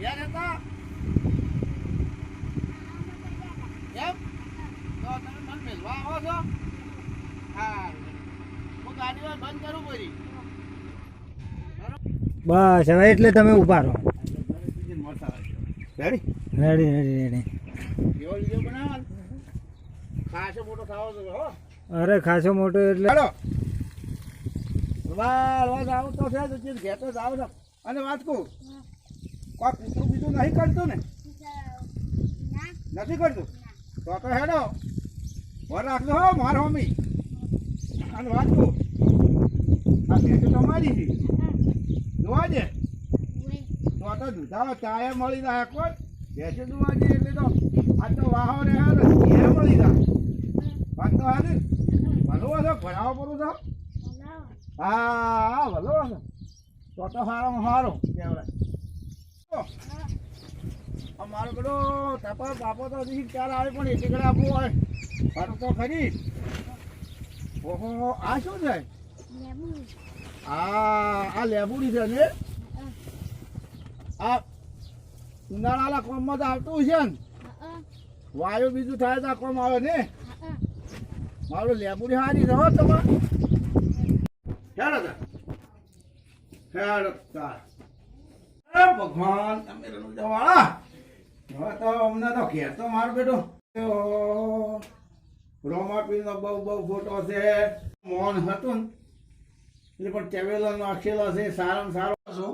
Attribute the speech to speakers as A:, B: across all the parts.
A: ઘેર હતા એમ? તો તમે મને મેળવા આવો છો? હા હું ગાડી વાર બંધ કરું પડી
B: બસ હવે એટલે તમે ઊભા રહો.
A: રેડી
B: રેડી રેડી રેડી
A: એવો ખાસો મોટો થાવો તો
B: અરે ખાસો મોટો એટલે
A: વાહ રોજ આવું તો છે તો ચીજ ઘેર તો જાવ છો. અને વાત કહું કોઈ કૂતરું બીજું નહીં કરતું ને? નથી કરતું તો તો હેડો. ભર રાખજો હો માર હોમી. અને વાત કહું. આ ભેંસો તમારી છે. જોવા દે. તો તો દૂધાવા ચાય મળી જાય કોણ? ભેંસો જોવા દે એટલે તો આ તો વાહો રે હા ઘેર મળી જાય. વાત તો હા ને ભલો હશે ભણાવો પડું તો હા ભલો હશે. તો તો સારો સારો કહેવાય અમારો પેલો તપા બાપો તો હજી આવે પણ ઘડી આપવું ફરું તો ખરી. આ શું છે? આ આ લેબુડી છે ને? આ ઉનાળાના કોમમાં તો આવતું છે ને? વાયુ બીજું થાય તો આ કોમ આવે ને? મારું લેબુડી હારી રહો તમારે. હેડો હેડો ભગવાન, તમે રણુજાવાળા હવે તો અમને તો ઘેર તો મારો બેટો રોમાપીનો બહુ બહુ ફોટો છે. મોન હતું એટલે પણ ટેવેલો નાખેલો છે, સારામાં સારો. છું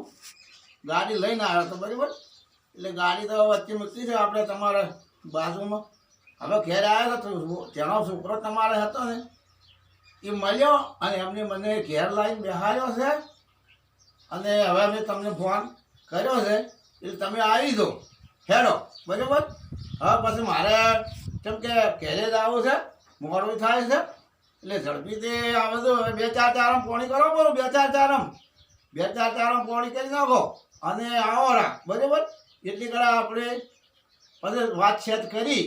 A: ગાડી લઈને આવ્યો તો બરાબર? એટલે ગાડી તો વચ્ચે મૂકી છે, આપણે તમારે બાજુમાં. હવે ઘેર આવ્યો હતો તેનો છોકરો તમારે હતો ને, એ મળ્યો અને એમને મને ઘેર લાવીને બેહાર્યો છે. અને હવે મેં તમને ફોન કર્યો છે, એટલે તમે આવી દો હેડો, બરાબર? હા, પછી મારે કેમ કે ઘેરે જ આવું છે, મોડું થાય છે, એટલે ઝડપીથી આવે તો બે ચાર ચારમ પોણી કરો બરો બે ચાર ચારમ. બે ચાર ચારમ પોણી કરી નાખો અને આવો રાખ બરાબર? એટલી કળા આપણે પછી વાત છેદ કરી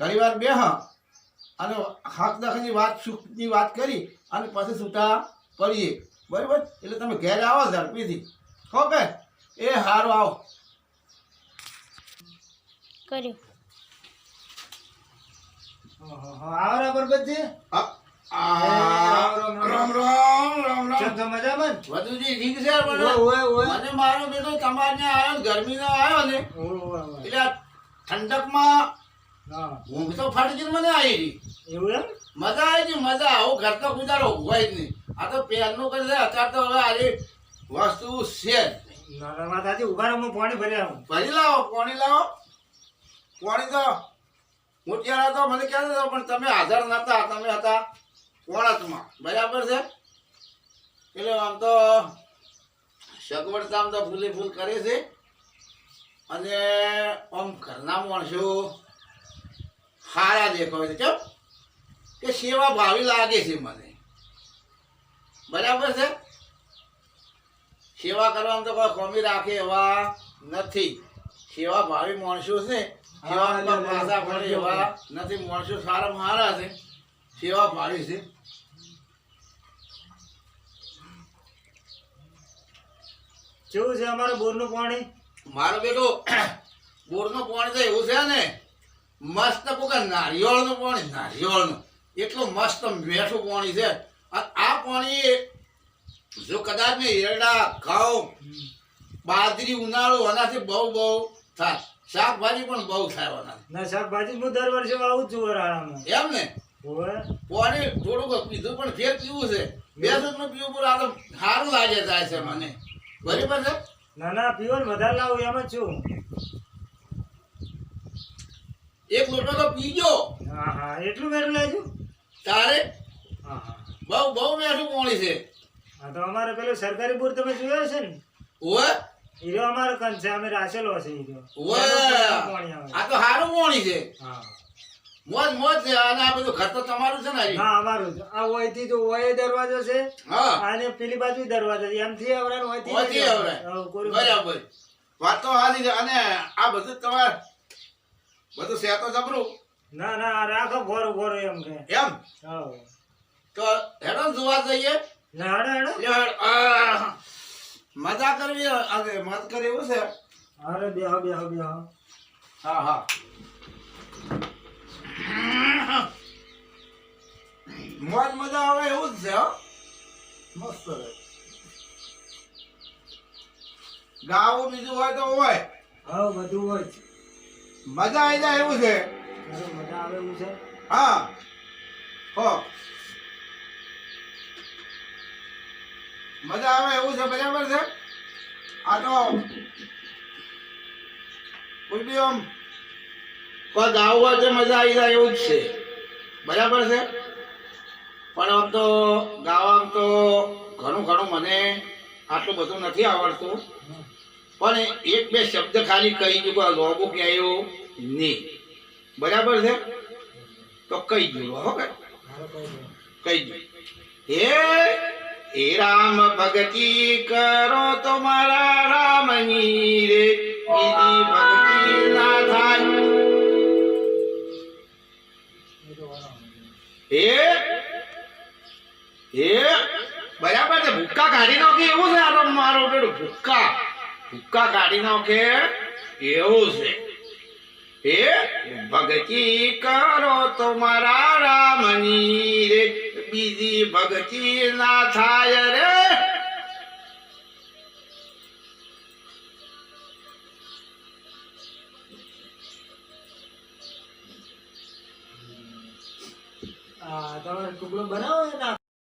A: ઘણી વાર બે અને હક દખની વાત સુખની વાત કરી અને પછી છૂટા પડીએ, બરાબર? એટલે તમે ઘેર આવો ઝડપીથી. ઓકે? એ સારું આવો.
C: કર્યું.
B: આવરા
A: આ-
B: રામ,
A: રામ
B: છો મજામાં ને?
A: વધુજી ઠીક છે
B: ઓય, ઓય.
A: મને મારો બેટો તમારે ત્યાં આવ્યો ગરમીનો આવ્યો ને. એટલે ઠંડકમાં
B: હા,
A: ઊંઘ તો ફાટી ગઈ મને આવી
B: એવું એમ?
A: મજા આવી ગઈ મજા. આવું ઘર તો ગુજારો હોય જ નહીં. આ તો પહેરનું કરી દે અત્યારે તો હવે આજે વસ્તુ છે જ નહીં.
B: ના, ના, વાત સાચી. ઊભા પાણી ભરી આવું.
A: ભરી લાવો પાણી લાવો. પાણી તો હું ત્યાં હતો મને કહેતો હતો પણ તમે હાજર નતા તમે હતા કોણતમાં બરાબર છે? એટલે આમ તો સગવડ કામ તો ફૂલે ફૂલ કરે છે. અને આમ ઘરના માણસો સારા દેખાય છે કેમ? કે સેવા ભાવી લાગે છે મને. બરાબર છે? સેવા કરવાનું તો કોઈ કોમી રાખે એવા નથી. સેવા ભાવી માણસો છે. સેવામાં પાછા પડે એવા નથી. માણસો સારા મારા છે. સેવા ભાવી છે.
B: કેવું છે અમારું બોરનું પાણી?
A: મારો બેટો બોરનું પાણી તો એવું છે ને મસ્ત પોકા નારિયેળનું પાણી નારિયેળનું. એટલું મસ્ત મીઠું પાણી છે. અને આ પાણી જો કદાચ ને એરડા ઘઉં બાજરી ઉનાળો આનાથી બહુ બહુ થાય. શાકભાજી પણ બહુ થાય
B: ના શાકભાજી હું દર વર્ષે જ છું વરાળામાં.
A: એમ ને. પાણી થોડુંક પીધું પણ ફેર પીવું છે. બે દૂધનું પીવું પણ આ તો સારું લાગે જાય છે મને. બરાબર છે?
B: ના ના પીવો ને વધારે લાવું એમ જ છું.
A: એક લોટો તો પીજો.
B: હા હા એટલું મેળું લેજો.
A: તારે?
B: હા હા.
A: બહુ બહુ મેઠું પોણી છે?
B: હા તો અમારે પેલો સરકારી બોર તમે જોયો છે ને?
A: ઓ
B: હીરો અમારો કન છે અમે રાખેલો છે હીરો આવે.
A: આ તો હારું પાણી છે.
B: હા.
A: મોજ મોજ છે. અને આ બધું ઘર તો તમારું છે ને
B: હા અમારું જ. આ ઓયથી તો ઓય દરવાજો છે.
A: હા.
B: અને પેલી બાજુ દરવાજો છે. એમથી આવડે ને ઓયથી
A: ઓયથી
B: કોઈ
A: બરાબર. વાત તો હાલી છે. અને આ બધું તમારે બધું છે તો જબરું?
B: ના ના રાખો ઘોરો ઘોરો એમ કે.
A: એમ?
B: હા.
A: તો હેડો જોવા જઈએ. મજા કરવી અરે મત કરે એવું છે.
B: અરે બે બે બે
A: હા. હા મોજ મજા આવે એવું જ છે હો. મસ્ત રહે ગાવું બીજું હોય તો હોય.
B: હા બધું હોય.
A: મજા આવી જાય એવું છે.
B: મજા આવે એવું છે.
A: હા. હો. મજા આવે એવું છે બરાબર છે? આ તો કોઈ બી આમ ગાવું હોય તો મજા આવી જાય એવું જ છે. બરાબર છે? પણ આમ તો ગાવામાં તો ઘણું ઘણું મને આટલું બધું નથી આવડતું. પણ એક બે શબ્દ ખાલી કહી દઉં કે લોબો ક્યાંયો નહીં. બરાબર છે? તો કહી દઉં હો કે કહી દઉં. હે? હે રામ ભક્તિ કરો તો મારા રામની રે. બીજી ભક્તિ ના થાય.
B: એ?
A: એ? બરાબર છે. ભૂક્કા કાઢી નાખે એવું છે આ તો મારો પેલું ભૂક્કા. ભૂક્કા કાઢી નાખે એવું છે. એ? ભક્તિ કરો તો મારા રામની રે. બીજી ભક્તિ ના થાય રે
B: તમારે ટુકડો બનાવો